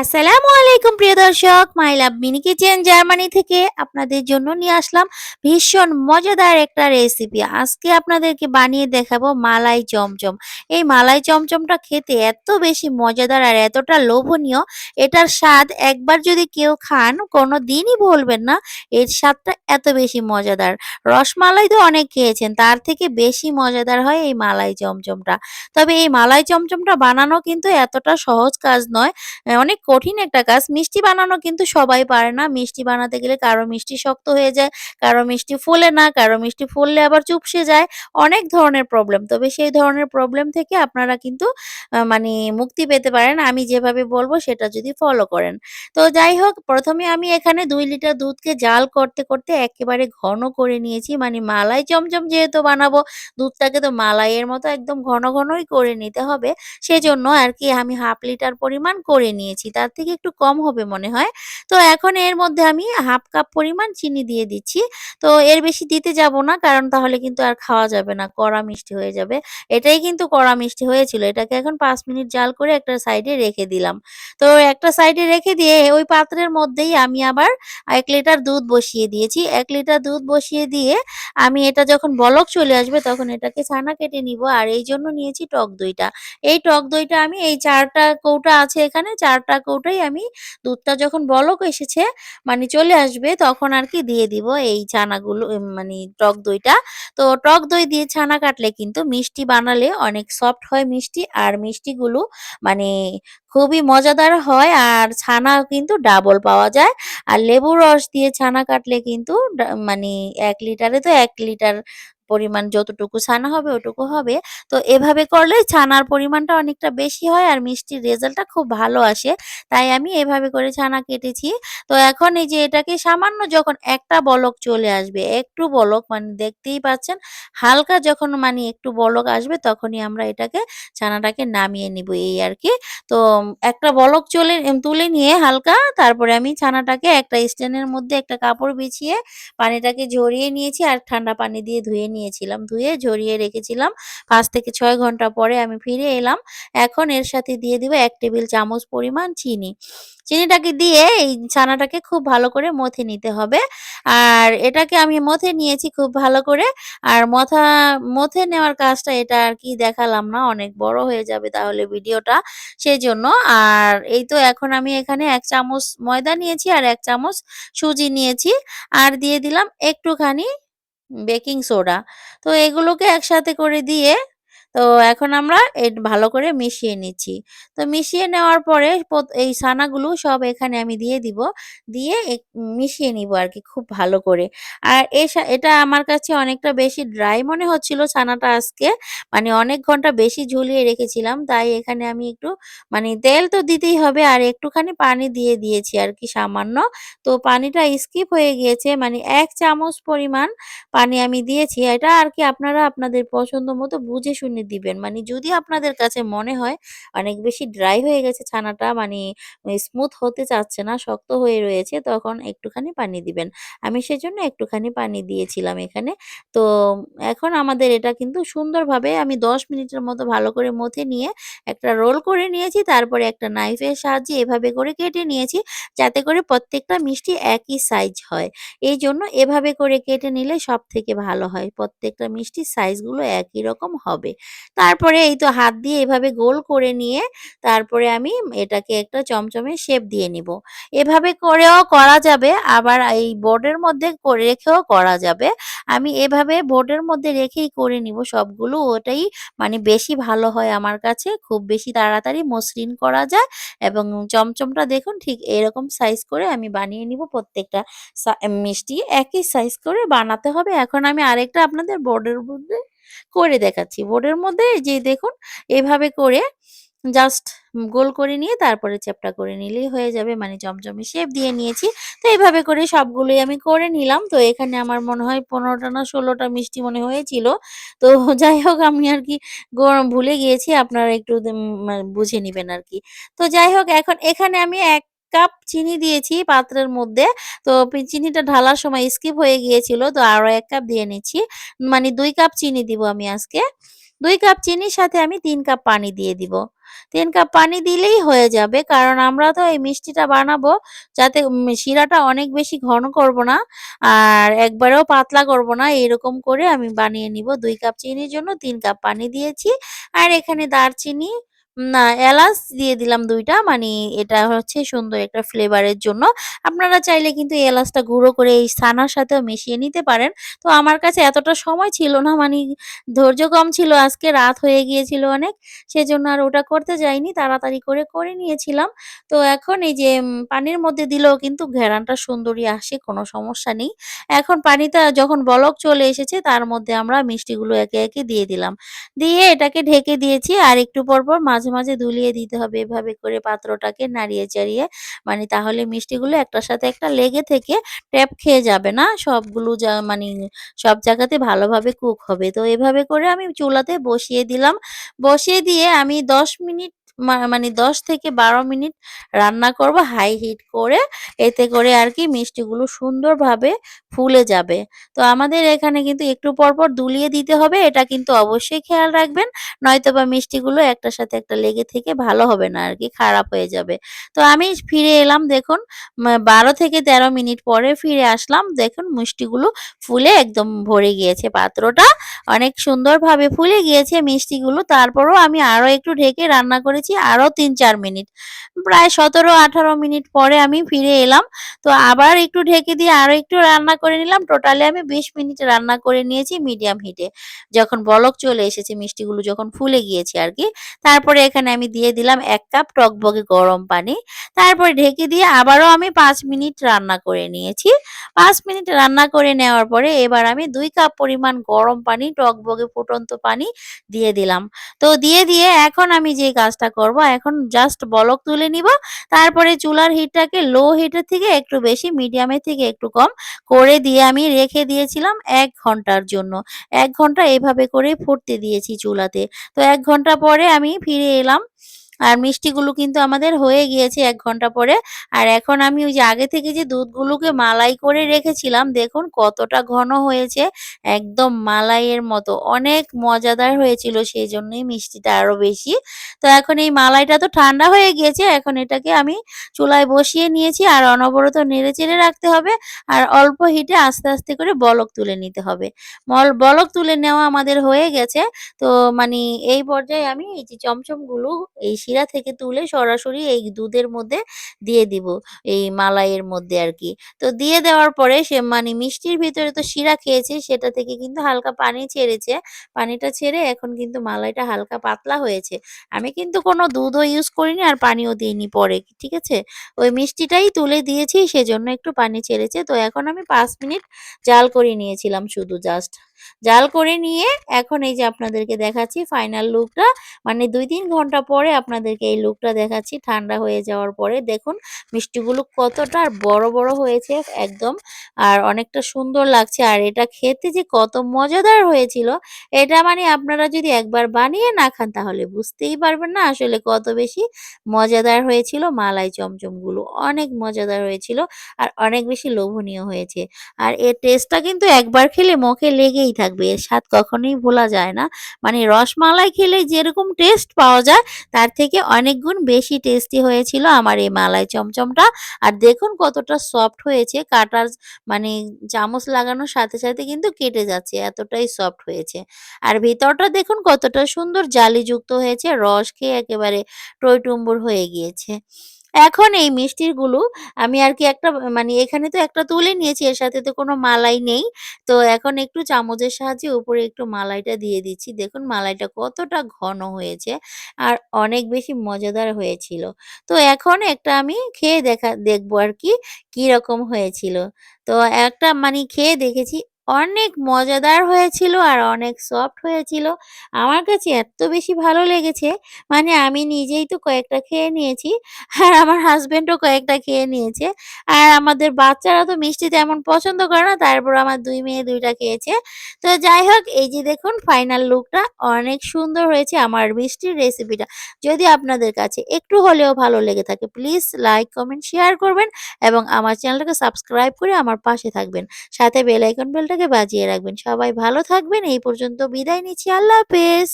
আসসালামু আলাইকুম প্রিয় দর্শক my love mini kitchen Germany থেকে আপনাদের জন্য নিয়ে আসলাম ভীষণ মজাদার একটা রেসিপি আজকে আপনাদেরকে বানিয়ে দেখাবো মালাই চমচম। এই মালাই চমচমটা খেতে এত বেশি মজাদার আর এতটা লোভনীয়, এটার স্বাদ একবার যদি কেউ খান কোনো দিনই বলবেন না, এর স্বাদটা এত বেশি মজাদার। রসমালাই তো অনেক খেয়েছেন, তার থেকে বেশি মজাদার হয় এই মালাই চমচমটা। তবে এই মালাই চমচমটা বানানো কিন্তু এতটা সহজ কাজ নয়, অনেক কঠিন একটা কাজ। মিষ্টি বানানো কিন্তু সবাই পারে না। মিষ্টি বানাতে গেলে কারও মিষ্টি শক্ত হয়ে যায়, কারও মিষ্টি ফুলে না, কারও মিষ্টি ফুললে আবার চুপসে যায়। অনেক ধরনের প্রবলেম তবে সেই ধরনের প্রবলেম থেকে আপনারা কিন্তু মানে মুক্তি পেতে পারেন। আমি যেভাবে বলব সেটা যদি ফলো করেন। তো যাই হোক, প্রথমে আমি এখানে দুই লিটার দুধকে জাল করতে করতে একেবারে ঘন করে নিয়েছি। মানে মালাই চমচম যেহেতু বানাবো, দুধটাকে তো মালাইয়ের মতো একদম ঘন ঘনই করে নিতে হবে। সেজন্য আর কি আমি হাফ লিটার পরিমাণ করে নিয়েছি। তার থেকে একটু কম হবে মনে হয়। তো এখন এর মধ্যে আমি হাফ কাপ পরিমাণ চিনি দিয়ে দিচ্ছি। তো এর বেশি দিতে যাব না, কারণ তাহলে কিন্তু আর খাওয়া যাবে না, কড়া মিষ্টি হয়ে যাবে। এটাই কিন্তু কড়া মিষ্টি হয়েছিল। এটাকে এখন পাঁচ মিনিট জাল করে একটা সাইডে রেখে দিলাম। তো একটা সাইডে রেখে দিয়ে ওই পাত্রের মধ্যেই আমি আবার এক লিটার দুধ বসিয়ে দিয়েছি। এক লিটার দুধ বসিয়ে দিয়ে আমি এটা যখন বলক চলে আসবে, তখন এটাকে ছানা কেটে নিব। আর এই জন্য নিয়েছি টক দইটা। এই টক দইটা আমি, এই চারটা কৌটা আছে এখানে, চারটা কৌটাই আমি দুধটা যখন বলক এসেছে মানে চলে আসবে তখন আর কি দিয়ে দিব এই ছানাগুলো মানে টক দইটা। তো টক দই দিয়ে ছানা কাটলে কিন্তু মিষ্টি বানালে অনেক সফট হয় মিষ্টি আর মিষ্টিগুলো মানে খুবই মজাদার হয় আর ছানা কিন্তু ডাবল পাওয়া যায়। আর লেবুর রস দিয়ে ছানা কাটলে কিন্তু মানে এক লিটারে তো এক লিটার পরিমাণ যতটুকু ছানা হবে ওটুকু হবে। তো এভাবে করলে ছানার পরিমাণটা অনেকটা বেশি হয় আর মিষ্টির রেজাল্টটা খুব ভালো আসে। তাই আমি এভাবে করে ছানা কেটেছি। তো এখন এই যে এটাকে সামান্য যখন একটা বলক চলে আসবে, একটু বলক মানে দেখতেই পাচ্ছেন, হালকা যখন মানে একটু বলক আসবে তখনই আমরা এটাকে ছানাটাকে নামিয়ে নিব এই আর কি। তো একটা বলক চলে তুলে নিয়ে হালকা তারপরে আমি ছানাটাকে একটা স্ট্যান্ডের মধ্যে একটা কাপড় বিছিয়ে পানিটাকে ঝরিয়ে নিয়েছি আর ঠান্ডা পানি দিয়ে ধুয়ে নিয়েছিলাম, ধুয়ে ঝরিয়ে রেখেছিলাম। পাঁচ থেকে ছয় ঘণ্টা পরে আমি ফিরে এলাম। এখন এর সাথে দিয়ে দিব এক টেবিল চামচ পরিমাণ চিনি। চিনিটাকে দিয়ে এই ছানাটাকে খুব ভালো করে মথে নিতে হবে। আর এটাকে আমি মথে নিয়েছি খুব ভালো করে। আর মথা, মথে নেওয়ার কাজটা এটা আর কি দেখালাম না, অনেক বড় হয়ে যাবে তাহলে ভিডিওটা সেই জন্য আর এই তো এখন আমি এখানে এক চামচ ময়দা নিয়েছি আর এক চামচ সুজি নিয়েছি। আর দিয়ে দিলাম একটুখানি বেকিং সোডা। তো এগুলোকে একসাথে করে দিয়ে তো এখন আমরা ভালো করে মিশিয়ে নিচ্ছি। তো মিশিয়ে নেওয়ার পরে এই ছানাগুলো সব এখানে আমি দিয়ে দিব। দিয়ে মিশিয়ে নিব আর কি খুব ভালো করে। আর এটা আমার কাছে অনেকটা বেশি ড্রাই মনে হচ্ছিল ছানাটা আজকে। মানে অনেক ঘণ্টা বেশি ঝুলিয়ে রেখেছিলাম, তাই এখানে আমি একটু মানে তেল তো দিতেই হবে, আর একটুখানি পানি দিয়ে দিয়েছি আর কি সামান্য। তো পানিটা স্কিপ হয়ে গিয়েছে মানে এক চামচ পরিমাণ পানি আমি দিয়েছি। এটা আর কি আপনারা আপনাদের পছন্দ মতো বুঝে শুনে দিবেন। মানে যদি আপনাদের কাছে মনে হয় অনেক বেশি ড্রাই হয়ে গেছে ছানাটা মানে স্মুথ হতে চাচ্ছে না, শক্ত হয়ে রয়েছে, তখন একটুখানি পানি দিবেন। আমি সেজন্য একটুখানি পানি দিয়েছিলাম এখানে। তো এখন আমাদের এটা কিন্তু সুন্দরভাবে আমি দশ মিনিটের মতো ভালো করে মথে নিয়ে একটা রোল করে নিয়েছি, তারপরে একটা নাইফের সাহায্যে এভাবে করে কেটে নিয়েছি, যাতে করে প্রত্যেকটা মিষ্টি একই সাইজ হয়। এই জন্য এভাবে করে কেটে নিলে সব থেকে ভালো হয়। প্রত্যেকটা মিষ্টির সাইজগুলো একই রকম হবে। তারপরে এই তো হাত দিয়ে এভাবে গোল করে নিয়ে তারপরে আমি এটাকে একটা চমচমে শেপ দিয়ে নিব। এভাবে করেও করা যাবে, আবার এই বোর্ডের মধ্যে করে রেখেও করা যাবে। আমি এভাবে বোর্ডের মধ্যে রেখেই করে নিব সবগুলো, ওটাই মানে বেশি ভালো হয় আমার কাছে। খুব বেশি তাড়াতাড়ি মসৃণ করা যায় এবং চমচমটা দেখুন ঠিক এরকম সাইজ করে আমি বানিয়ে নিব প্রত্যেকটা মিষ্টি। একই সাইজ করে বানাতে হবে। এখন আমি আরেকটা আপনাদের বোর্ডের মধ্যে করে দেখাচ্ছি। বোর্ডের মধ্যে যে দেখুন, এভাবে করে জাস্ট গোল করে নিয়ে তারপরে চ্যাপ্টা করে নিলেই হয়ে যাবে। মানে চমচমে শেপ দিয়ে নিয়েছি। তো এভাবে করে সবগুলোই আমি করে নিলাম। তো এখানে আমার মনে হয় পনেরোটা না ষোলোটা মিষ্টি মনে হয়েছিল। তো যাই হোক, আমি আরকি গো ভুলে গিয়েছি। আপনারা একটু উম মা বুঝে নিবেন আরকি। তো যাই হোক, এখন এখানে আমি ১ কাপ চিনি দিয়েছি পাত্রের মধ্যে। তো চিনিটা ঢালার সময় স্কিপ হয়ে গিয়েছিল। তো আরও এক কাপ দিয়ে নিচ্ছি। মানে দুই কাপ চিনি দিব আমি আজকে। দুই কাপ চিনির সাথে আমি তিন কাপ পানি দিয়ে দিব। তিন কাপ পানি দিলেই হয়ে যাবে, কারণ আমরা তো এই মিষ্টিটা বানাবো, যাতে শিরাটা অনেক বেশি ঘন করব না, আর একবারেও পাতলা করব না এরকম করে আমি বানিয়ে নিব দুই কাপ চিনির জন্য তিন কাপ পানি দিয়েছি আর এখানে দারচিনি না এলাচ দিয়ে দিলাম দুইটা মানে এটা হচ্ছে সুন্দর একটা ফ্লেভারের জন্য। আপনারা চাইলে কিন্তু এই এলাচটা গুঁড়ো করে এই ছানার সাথেও মিশিয়ে নিতে পারেন। তো আমার কাছে এতটা সময় ছিল না মানে ধৈর্য কম ছিল আজকে রাত হয়ে গিয়েছিল অনেক। সেজন্য আর ওটা করতে যাইনি তাড়াতাড়ি করে, করে নিয়েছিলাম। তো এখন এই যে পানির মধ্যে দিলেও কিন্তু ঘেরানটা সুন্দরই আসে কোনো সমস্যা নেই। এখন পানিটা যখন বলক চলে এসেছে তার মধ্যে আমরা মিষ্টিগুলো একে, একে দিয়ে দিলাম। দিয়ে এটাকে ঢেকে দিয়েছি আর একটু পর, পর মাঝে, মাঝে দুলিয়ে দিতে হবে এভাবে করে পাত্রটাকে নাড়িয়ে চাড়িয়ে। মানে তাহলে মিষ্টিগুলো একটার সাথে একটা লেগে থেকে ট্যাপ খেয়ে যাবে না। সবগুলো যা মানে সব জায়গাতে ভালোভাবে কুক হবে। তো এভাবে করে আমি চুলাতে বসিয়ে দিলাম। বসিয়ে দিয়ে আমি ১০ মিনিট মানে ১০ থেকে ১২ মিনিট রান্না করব হাই হিট করে। এতে করে আরকি মিষ্টিগুলো সুন্দরভাবে ফুলে যাবে। তো আমাদের এখানে কিন্তু একটু পর, পর দুলিয়ে দিতে হবে এটা কিন্তু অবশ্যই খেয়াল রাখবেন। নয়তোবা মিষ্টিগুলো একটার সাথে একটা লেগে থেকে ভালো হবে না আর কি খারাপ হয়ে যাবে। তো আমি ফিরে এলাম দেখুন বারো থেকে ১৩ মিনিট পরে ফিরে আসলাম। দেখুন মিষ্টিগুলো ফুলে একদম ভরে গিয়েছে পাত্রটা। অনেক সুন্দরভাবে ফুলে গিয়েছে মিষ্টিগুলো। তারপরেও আমি আরও একটু ঢেকে রান্না করেছি আরও ৩-৪ মিনিট। প্রায় ১৭-১৮ মিনিট পরে আমি ফিরে এলাম। তো আবার একটু ঢেকে দিয়ে আরও একটু রান্না করে নিলাম। টোটালি আমি ২০ মিনিট রান্না করে নিয়েছি মিডিয়াম হিটে। যখন বলক চলে এসেছে মিষ্টিগুলো যখন ফুলে গিয়েছে আরকি। তারপরে এখানে আমি দিয়ে দিলাম এক কাপ টগবগে গরম পানি। তারপরে ঢেকে দিয়ে আবারও আমি পাঁচ মিনিট রান্না করে নিয়েছি। পাঁচ মিনিট রান্না করে নেওয়ার পরে এবার আমি দুই কাপ পরিমাণ গরম পানি টগবগে ফুটন্ত পানি দিয়ে দিলাম। তো দিয়ে, দিয়ে এখন আমি যে কাজটা করব এখন জাস্ট বলক তুলে নিব। তারপরে চুলার হিটটাকে লো হিটের থেকে একটু বেশি মিডিয়ামের থেকে একটু কম করে দিয়ে আমি রেখে দিয়েছিলাম এক ঘণ্টার জন্য। এক ঘণ্টা এভাবে করে ফুটতে দিয়েছি চুলাতে। তো এক ঘণ্টা পরে আমি ফিরে এলাম। আর মিষ্টিগুলো কিন্তু আমাদের হয়ে গিয়েছে এক ঘণ্টা পরে। আর এখন আমি ওই যে আগে থেকে যে দুধগুলোকে মালাই করে রেখেছিলাম দেখুন কতটা ঘন হয়েছে। একদম মালাইয়ের মতো। অনেক মজাদার হয়েছিল সেই জন্যই মিষ্টিটা আরও বেশি। তো এখন এই মালাইটা তো ঠান্ডা হয়ে গিয়েছে। এখন এটাকে আমি চুলায় বসিয়ে নিয়েছি আর অনবরত নেড়েচেড়ে রাখতে হবে। আর অল্প হিটে আস্তে, আস্তে করে বলক তুলে নিতে হবে। মল বলক তুলে নেওয়া আমাদের হয়ে গেছে। তো মানে এই পর্যায়ে আমি এই যে চমচমগুলো এই শিরা থেকে তুলে সরাসরি এই দুধের মধ্যে দিয়ে দিব। এই মালাইয়ের মধ্যে আর কি তো দিয়ে দেওয়ার পরে সে মানে মিষ্টির ভিতরে তো শিরা খেয়েছে, সেটা থেকে কিন্তু হালকা পানি ছেড়েছে। পানিটা ছেড়ে এখন কিন্তু মালাইটা হালকা পাতলা হয়েছে। আমি কিন্তু কোনো দুধও ইউজ করিনি আর পানিও দিইনি পরে। ঠিক আছে? ওই মিষ্টিটাই তুলে দিয়েছি, সেজন্য একটু পানি ছেড়েছে। তো এখন আমি পাঁচ মিনিট জাল করে নিয়েছিলাম শুধু জাস্ট। জাল করে নিয়ে এখন এই যে আপনাদেরকে দেখাচ্ছি ফাইনাল লুকটা। মানে ২-৩ ঘণ্টা পরে আপনাদেরকে এই লুকটা দেখাচ্ছি ঠান্ডা হয়ে যাওয়ার পরে। দেখুন মিষ্টিগুলো কতটা আর বড়, বড় হয়েছে একদম। আর অনেকটা সুন্দর লাগছে। আর এটা খেতে যে কত মজাদার হয়েছিল এটা মানে আপনারা যদি একবার বানিয়ে না খান তাহলে বুঝতেই পারবেন না আসলে কত বেশি মজাদার হয়েছিল মালাই চমচমগুলো। অনেক মজাদার হয়েছিল আর অনেক বেশি লোভনীয় হয়েছে। আর এর টেস্টটা কিন্তু একবার খেলে মুখে লেগেই থাকবে। এর স্বাদ কখনোই ভোলা যায় না। মানে রসমালাই খেলে যেরকম টেস্ট পাওয়া যায় তার থেকে অনেক গুণ বেশি টেস্টি হয়েছিল আমার এই মালাই চমচমটা। আর দেখুন কতটা সফট হয়েছে কাটার মানে চামচ লাগানোর সাথে, সাথে কিন্তু কেটে যাচ্ছে এতটাই সফট হয়েছে। আর ভিতরটা দেখুন কতটা সুন্দর জালিযুক্ত হয়েছে রস খেয়ে একেবারে টইটুম্বুর হয়ে গিয়েছে। এখন এই মিষ্টিগুলো আমি আর কি একটা মানে এখানে তো একটা তুলে নিয়েছি, এর সাথে তো কোনো মালাই নেই। তো এখন একটু চামচের সাহায্যে উপরে একটু মালাইটা দিয়ে দিচ্ছি। দেখুন মালাইটা কতটা ঘন হয়েছে আর অনেক বেশি মজাদার হয়েছিল। তো এখন একটা আমি খেয়ে দেখা, দেখব আর কি, কীরকম হয়েছিল। তো একটা মানে খেয়ে দেখেছি অনেক মজাদার হয়েছিল আর অনেক সফট হয়েছিল। আমার কাছে এত বেশি ভালো লেগেছে মানে আমি নিজেই তো কয়েকটা খেয়ে নিয়েছি আর আমার হাসব্যান্ডও কয়েকটা খেয়ে নিয়েছে। আর আমাদের বাচ্চারা তো মিষ্টি তেমন পছন্দ করে না তারপর আমার দুই মেয়ে দুইটা খেয়েছে। তো যাই হোক এই যে দেখুন ফাইনাল লুকটা অনেক সুন্দর হয়েছে আমার মিষ্টির রেসিপিটা। যদি আপনাদের কাছে একটু হলেও ভালো লেগে থাকে প্লিজ লাইক, কমেন্ট, শেয়ার করবেন এবং আমার চ্যানেলটাকে সাবস্ক্রাইব করে আমার পাশে থাকবেন। সাথে বেল আইকন বেলটাকে বাজিয়ে রাখবেন। সবাই ভালো থাকবেন। এই পর্যন্ত বিদায় নিচ্ছি। আল্লাহ হাফেজ।